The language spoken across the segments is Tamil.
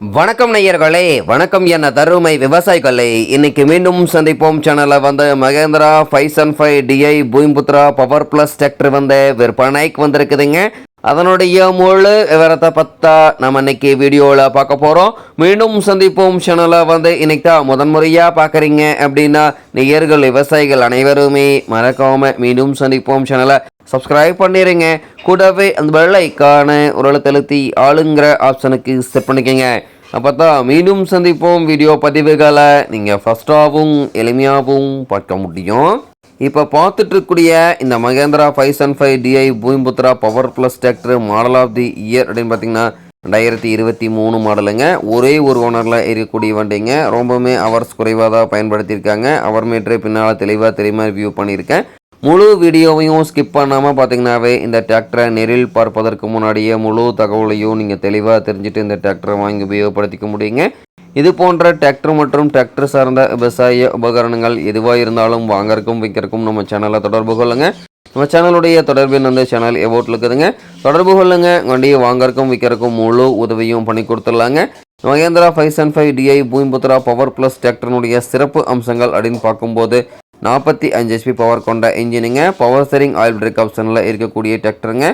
வணக்கம் நேயர்களே வணக்கம் என்ன தருமை விவசாயிகளே. இன்னைக்கு மீண்டும் சந்திப்போம். சேனலில் வந்து Mahindra five seven five DI Bhoomiputra power plus tractor வந்து விற்பனைக்கு வந்திருக்குதுங்க. அதனுடைய முழு விவரத்தை பத்தா நம்ம இன்னைக்கு வீடியோவில் பார்க்க போகிறோம் மீண்டும் சந்திப்போம். சேனலை வந்து இன்னைக்கு தான் முதன்முறையாக பார்க்குறீங்க அப்படின்னா நேயர்கள் விவசாயிகள் அனைவருமே மறக்காமல் மீண்டும் சந்திப்போம். சேனலை சப்ஸ்கிரைப் பண்ணிடுங்க கூடவே அந்த பெல் ஐக்கான ஒரு ஆளுங்கிற ஆப்ஷனுக்கு செட் பண்ணிக்கோங்க. அப்போ தான் மீண்டும் சந்திப்போம். வீடியோ பதிவுகளை நீங்கள் ஃபஸ்ட்டாகவும் எளிமையாகவும் பார்க்க முடியும். இப்போ பார்த்துட்டு இருக்கக்கூடிய இந்த Mahindra five seven five DI Bhoomiputra power plus tractor model of the year அப்படின்னு பார்த்தீங்கன்னா ரெண்டாயிரத்தி இருபத்தி மூணு மாடலுங்க. ஒரே ஒரு ஓனரில் இருக்கக்கூடிய வண்டிங்க. ரொம்பவுமே அவர்ஸ் குறைவாக தான் பயன்படுத்தியிருக்காங்க. அவர் மீட்டரே பின்னால் தெளிவாக தெரியுமா வியூ பண்ணியிருக்கேன். முழு வீடியோவையும் ஸ்கிப் பண்ணாமல் பார்த்தீங்கன்னாவே இந்த டிராக்டரை நேரில் பார்ப்பதற்கு முன்னாடியே முழு தகவலையும் நீங்கள் தெளிவாக தெரிஞ்சுட்டு இந்த டிராக்டரை வாங்கி உபயோகப்படுத்திக்க முடியுங்க. இது போன்ற டிராக்டர் மற்றும் டிராக்டர் சார்ந்த விவசாய உபகரணங்கள் எதுவாக இருந்தாலும் வாங்கறக்கும் விற்கிறக்கும் நம்ம சேனலை தொடர்பு கொள்ளுங்க. நம்ம சேனலுடைய தொடர்பின் வந்து சேனல் எவோட்டில் இருக்குதுங்க. தொடர்பு கொள்ளுங்க. வண்டியை வாங்கறக்கும் விற்கிறக்கும் முழு உதவியும் பண்ணி கொடுத்துடலாங்க. Mahindra five seven five DI Bhoomiputra power plus டிராக்டர்னுடைய சிறப்பு அம்சங்கள் அப்படின்னு பார்க்கும்போது நாற்பத்தி அஞ்சு ஹெச்பி பவர் கொண்ட இன்ஜினுங்க பவர் ஸ்டரிங் ஆயில் பிரேக் ஆப்ஷனில் இருக்கக்கூடிய டிராக்டருங்க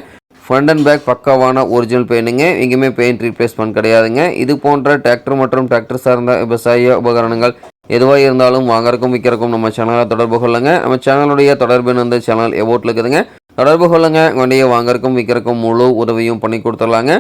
ஃப்ரண்ட் அண்ட் பேக் பக்காவான ஒரிஜினல் பெயிண்ட்டுங்க எங்கேயுமே பெயிண்ட் ரீப்ளேஸ்மெண்ட் கிடையாதுங்க. இது போன்ற டிராக்டர் மற்றும் டிராக்டர் சார்ந்த விவசாய உபகரணங்கள் எதுவாக இருந்தாலும் வாங்கறக்கும் விற்கிறக்கும் நம்ம சேனலை தொடர்பு கொள்ளுங்க. நம்ம சேனலுடைய தொடர்பின் வந்து சேனல் எவோட்டில் இருக்குதுங்க. தொடர்பு கொள்ளுங்க. வண்டியை வாங்கறக்கும் விற்கிறக்கும் முழு உதவியும் பண்ணி கொடுத்துடலாங்க.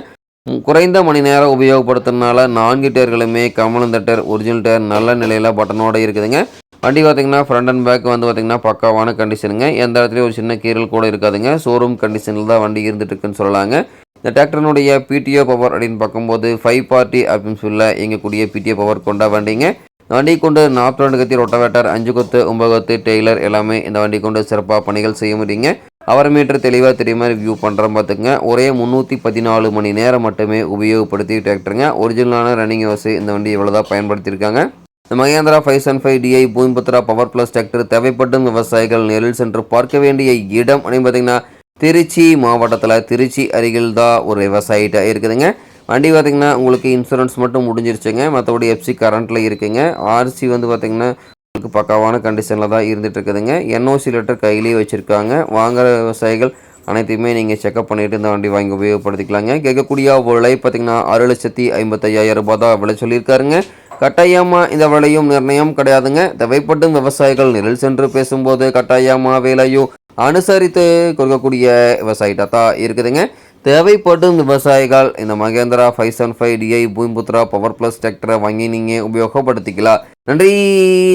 குறைந்த மணி நேரம் உபயோகப்படுத்துறதுனால நான்கு டயர்களுமே கமலம் டயர் ஒரிஜினல் டயர் நல்ல நிலையில் பட்டனோட இருக்குதுங்க. வண்டி பார்த்தீங்கன்னா ஃப்ரண்ட் அண்ட் பேக் வந்து பார்த்தீங்கன்னா பக்காவான கண்டிஷனுங்க எந்த இடத்துலையும் ஒரு சின்ன கீறல் கூட இருக்காதுங்க. ஷோரூம் கண்டிஷனில் தான் வண்டி இருந்துட்டு இருக்குன்னு சொல்லலாங்க. இந்த டிராக்டரினுடைய பிடிஓ பவர் அப்படின்னு பார்க்கும்போது ஃபைவ் பார்ட்டி அப்படின்னு சொல்ல இயங்கக்கூடிய பிடிஓ பவர் கொண்ட வண்டிங்க. இந்த வண்டி கொண்டு நாற்பத்தி ரெண்டு கத்தி ரொட்டவேட்டர் அஞ்சு கொத்து ஒன்பது கொத்து டெய்லர் எல்லாமே இந்த வண்டி கொண்டு சிறப்பாக பணிகள் செய்ய முடியுங்க. அவர் மீட்டர் தெளிவாக தெரியுமா? ரிவ்யூ பண்ணுறோம் பார்த்துங்க ஒரே முந்நூற்றி பதினாலு மணி நேரம் மட்டுமே உபயோகப்படுத்தி டிராக்டருங்க ஒரிஜினலான ரன்னிங் வசதி இந்த வண்டி இவ்வளோதான் பயன்படுத்தியிருக்காங்க. இந்த Mahindra five seven five DI Bhoomiputra power plus tractor தேவைப்படும் விவசாயிகள் நேரில் சென்று பார்க்க வேண்டிய இடம் அப்படின்னு பார்த்தீங்கன்னா திருச்சி மாவட்டத்தில் திருச்சி அருகில் தான் ஒரு விவசாயிட்டாக இருக்குதுங்க. வண்டி பார்த்திங்கன்னா உங்களுக்கு இன்சூரன்ஸ் மட்டும் முடிஞ்சிருச்சுங்க. மற்றபடி எஃப்சி கரண்ட்டில் இருக்குங்க. ஆர்சி வந்து பார்த்திங்கன்னா உங்களுக்கு பக்காவான கண்டிஷனில் தான் இருந்துட்டு இருக்குதுங்க. என்ஓசி லெட்டர் கையிலேயே வச்சுருக்காங்க. வாங்குகிற விவசாயிகள் அனைத்தையுமே நீங்கள் செக்அப் பண்ணிவிட்டு இந்த வண்டி வாங்கி உபயோகப்படுத்திக்கலாங்க. கேட்கக்கூடிய விலை பார்த்தீங்கன்னா ஆறு லட்சத்தி ஐம்பத்தையாயிரம் ரூபாய் தான் விலை சொல்லியிருக்காருங்க. கட்டாயமாக இந்த விலையும் நிர்ணயம் கிடையாதுங்க. தேவைப்படும் விவசாயிகள் நிழல் சென்று பேசும்போது கட்டாயமாக விலையும் அனுசரித்து கொடுக்கக்கூடிய விவசாயிட்டா தான் இருக்குதுங்க. தேவைப்படும் விவசாயிகள் இந்த Mahindra five seven five DI Bhoomiputra power plus டிராக்டரை வாங்கி நீங்கள் உபயோகப்படுத்திக்கலாம். நன்றி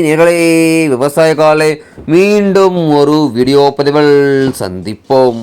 நேர்களே விவசாயிகளே. மீண்டும் ஒரு வீடியோ பதிவில் சந்திப்போம்.